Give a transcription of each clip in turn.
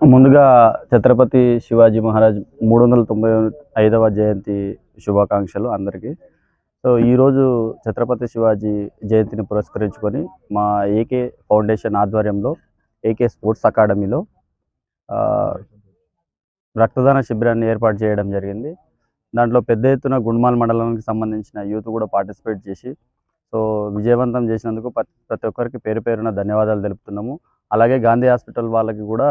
ముందుగా ఛత్రపతి శివాజీ మహారాజ్ మూడు వందల తొంభై ఐదవ జయంతి శుభాకాంక్షలు అందరికీ. సో ఈరోజు ఛత్రపతి శివాజీ జయంతిని పురస్కరించుకొని మా ఏకే ఫౌండేషన్ ఆధ్వర్యంలో ఏకే స్పోర్ట్స్ అకాడమీలో రక్తదాన శిబిరాన్ని ఏర్పాటు చేయడం జరిగింది. దాంట్లో పెద్ద ఎత్తున గుండ్మాల్ మండలానికి సంబంధించిన యూత్ కూడా పార్టిసిపేట్ చేసి సో విజయవంతం చేసినందుకు ప్రతి ప్రతి ఒక్కరికి పేరు పేరున ధన్యవాదాలు తెలుపుతున్నాము. అలాగే గాంధీ హాస్పిటల్ వాళ్ళకి కూడా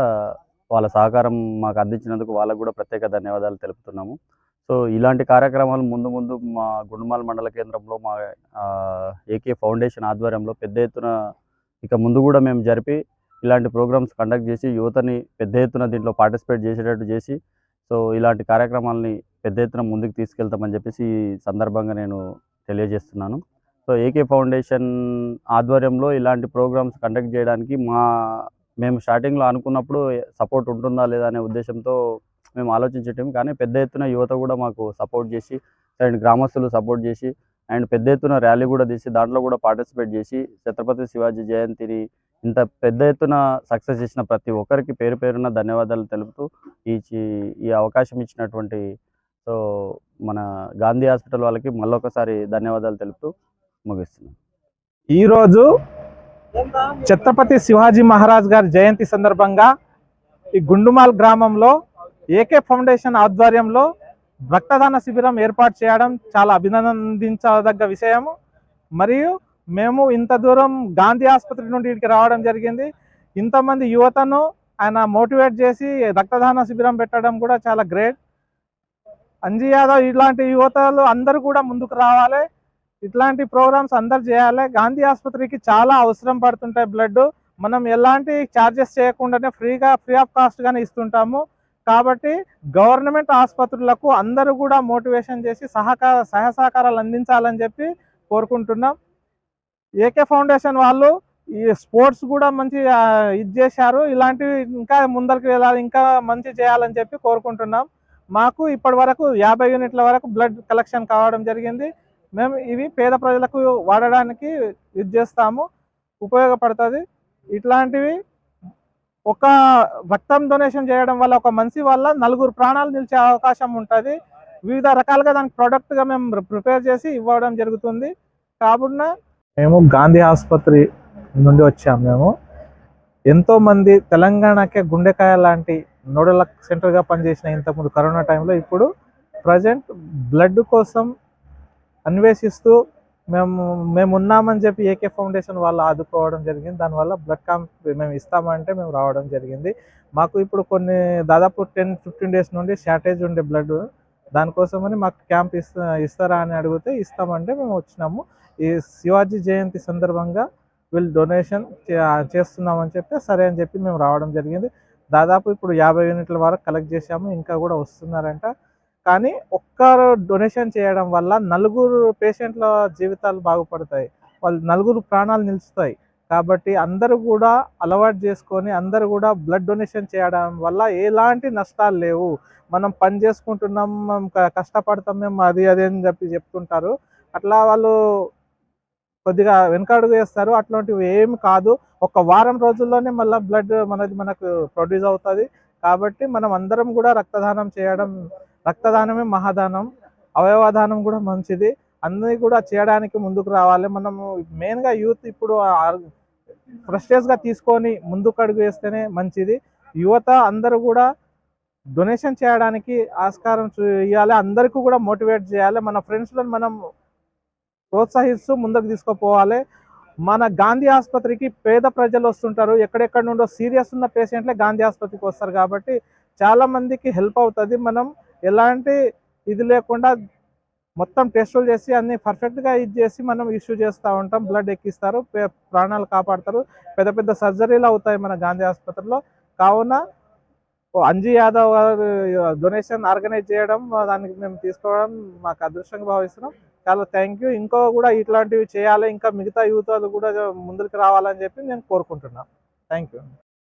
వాళ్ళ సహకారం మాకు అందించినందుకు వాళ్ళకు కూడా ప్రత్యేక ధన్యవాదాలు తెలుపుతున్నాము. సో ఇలాంటి కార్యక్రమాలు ముందు ముందు మా గుండుమాల్ మండల కేంద్రంలో మా ఏకే ఫౌండేషన్ ఆధ్వర్యంలో పెద్ద ఎత్తున ఇక ముందు కూడా మేము జరిపి ఇలాంటి ప్రోగ్రామ్స్ కండక్ట్ చేసి యువతని పెద్ద ఎత్తున దీంట్లో పార్టిసిపేట్ చేసేటట్టు చేసి సో ఇలాంటి కార్యక్రమాలని పెద్ద ఎత్తున ముందుకు తీసుకెళ్తామని చెప్పేసి ఈ సందర్భంగా నేను తెలియజేస్తున్నాను. సో ఏకే ఫౌండేషన్ ఆధ్వర్యంలో ఇలాంటి ప్రోగ్రామ్స్ కండక్ట్ చేయడానికి మా మేము స్టార్టింగ్లో అనుకున్నప్పుడు సపోర్ట్ ఉంటుందా లేదా అనే ఉద్దేశంతో మేము ఆలోచించటం కానీ పెద్ద ఎత్తున యువత కూడా మాకు సపోర్ట్ చేసి అండ్ గ్రామస్తులు సపోర్ట్ చేసి అండ్ పెద్ద ఎత్తున ర్యాలీ కూడా తీసి దాంట్లో కూడా పార్టిసిపేట్ చేసి ఛత్రపతి శివాజీ జయంతిని ఇంత పెద్ద ఎత్తున సక్సెస్ చేసిన ప్రతి ఒక్కరికి పేరు పేరున ధన్యవాదాలు తెలుపుతూ ఈ చి- ఈ అవకాశం ఇచ్చినటువంటి సో మన గాంధీ హాస్పిటల్ వాళ్ళకి మళ్ళొకసారి ధన్యవాదాలు తెలుపుతూ ముగిస్తున్నాను ఈరోజు ఛత్రపతి శివాజీ మహారాజ్ గారి జయంతి సందర్భంగా ఈ గుండుమాల్ గ్రామంలో ఏకే ఫౌండేషన్ ఆధ్వర్యంలో రక్తదాన శిబిరం ఏర్పాటు చేయడం చాలా అభినందించదగ్గ విషయము. మరియు మేము ఇంత దూరం గాంధీ ఆసుపత్రి నుండి ఇక్కడికి రావడం జరిగింది. ఇంతమంది యువతను ఆయన మోటివేట్ చేసి రక్తదాన శిబిరం పెట్టడం కూడా చాలా గ్రేట్. అంజీ యాదవ్ ఇలాంటి యువతలు అందరూ కూడా ముందుకు రావాలి. ఇట్లాంటి ప్రోగ్రామ్స్ అందరు చేయాలి. గాంధీ ఆసుపత్రికి చాలా అవసరం పడుతుంటాయి బ్లడ్. మనం ఎలాంటి ఛార్జెస్ చేయకుండానే ఫ్రీగా ఫ్రీ ఆఫ్ కాస్ట్ గానే ఇస్తుంటాము. కాబట్టి గవర్నమెంట్ ఆసుపత్రులకు అందరూ కూడా మోటివేషన్ చేసి సహకార సహాయ సహకారాలు అందించాలని చెప్పి కోరుకుంటున్నాం. ఏకే ఫౌండేషన్ వాళ్ళు ఈ స్పోర్ట్స్ కూడా మంచి ఇది చేశారు. ఇలాంటివి ఇంకా ముందరికి వెళ్ళాలి ఇంకా మంచి చేయాలని చెప్పి కోరుకుంటున్నాం. మాకు ఇప్పటి వరకు యాభై యూనిట్ల వరకు బ్లడ్ కలెక్షన్ కావడం జరిగింది. మేము ఇవి పేద ప్రజలకు వాడడానికి ఇది చేస్తాము ఉపయోగపడుతుంది. ఇట్లాంటివి ఒక రక్తం డొనేషన్ చేయడం వల్ల ఒక మనిషి వల్ల నలుగురు ప్రాణాలు నిలిచే అవకాశం ఉంటుంది. వివిధ రకాలుగా దానికి ప్రోడక్ట్గా మేము ప్రిపేర్ చేసి ఇవ్వడం జరుగుతుంది. కాబట్టి మేము గాంధీ ఆసుపత్రి నుండి వచ్చాము మేము. ఎంతోమంది తెలంగాణకే గుండెకాయ లాంటి నోడల్ సెంటర్గా పనిచేసిన ఇంతకుముందు కరోనా టైంలో ఇప్పుడు ప్రజెంట్ బ్లడ్ కోసం అన్వేషిస్తూ మేము మేము ఉన్నామని చెప్పి ఏకే ఫౌండేషన్ వాళ్ళు ఆదుకోవడం జరిగింది. దానివల్ల బ్లడ్ క్యాంప్ మేము ఇస్తామంటే మేము రావడం జరిగింది. మాకు ఇప్పుడు కొన్ని దాదాపు టెన్ ఫిఫ్టీన్ డేస్ నుండి షార్టేజ్ ఉండే బ్లడ్ దానికోసమని మాకు క్యాంప్ ఇస్తా ఇస్తారా అని అడిగితే ఇస్తామంటే మేము వచ్చినాము. ఈ శివాజీ జయంతి సందర్భంగా వీళ్ళు డొనేషన్ చేస్తున్నామని చెప్తే సరే అని చెప్పి మేము రావడం జరిగింది. దాదాపు ఇప్పుడు యాభై యూనిట్ల వరకు కలెక్ట్ చేసాము ఇంకా కూడా వస్తున్నారంట. కానీ ఒక్కరు డొనేషన్ చేయడం వల్ల నలుగురు పేషెంట్ల జీవితాలు బాగుపడతాయి. వాళ్ళు నలుగురు ప్రాణాలు నిలుస్తాయి. కాబట్టి అందరూ కూడా అలవాటు చేసుకొని అందరూ కూడా బ్లడ్ డొనేషన్ చేయడం వల్ల ఎలాంటి నష్టాలు లేవు. మనం పని చేసుకుంటున్నాం కష్టపడతాం మేము అది అది అని చెప్పి చెప్తుంటారు. అట్లా వాళ్ళు కొద్దిగా వెనకడుగు వేస్తారు. అట్లాంటివి ఏమి కాదు. ఒక వారం రోజుల్లోనే మళ్ళీ బ్లడ్ మనది మనకు ప్రొడ్యూస్ అవుతుంది. కాబట్టి మనం అందరం కూడా రక్తదానం చేయడం రక్తదానమే మహాదానం అవయవదానం కూడా మంచిది. అన్నీ కూడా చేయడానికి ముందుకు రావాలి. మనము మెయిన్గా యూత్ ఇప్పుడు ఫ్రెషర్స్గా తీసుకొని ముందుకు అడుగు వేస్తేనే మంచిది. యువత అందరూ కూడా డొనేషన్ చేయడానికి ఆస్కారం చేయాలి. అందరికీ కూడా మోటివేట్ చేయాలి. మన ఫ్రెండ్స్లను మనం ప్రోత్సహిస్తూ ముందుకు తీసుకుపోవాలి. మన గాంధీ ఆసుపత్రికి పేద ప్రజలు వస్తుంటారు. ఎక్కడెక్కడ నుండో సీరియస్ ఉన్న పేషెంట్లే గాంధీ ఆసుపత్రికి వస్తారు కాబట్టి చాలా మందికి హెల్ప్ అవుతుంది. మనం ఎలాంటి ఇది లేకుండా మొత్తం టెస్టులు చేసి అన్ని పర్ఫెక్ట్గా ఇది చేసి మనం ఇష్యూ చేస్తూ ఉంటాం. బ్లడ్ ఎక్కిస్తారు ప్రాణాలు కాపాడతారు. పెద్ద పెద్ద సర్జరీలు అవుతాయి మన గాంధీ ఆసుపత్రిలో. కావున ఓ అంజీ యాదవ్ గారు డొనేషన్ ఆర్గనైజ్ చేయడం దానికి మేము తీసుకోవడం మాకు అదృష్టంగా భావిస్తున్నాం. చాలా థ్యాంక్ యూ ఇంకో కూడా ఇట్లాంటివి చేయాలి. ఇంకా మిగతా యూత్ కూడా ముందుకు రావాలని చెప్పి నేను కోరుకుంటున్నాను. Thank you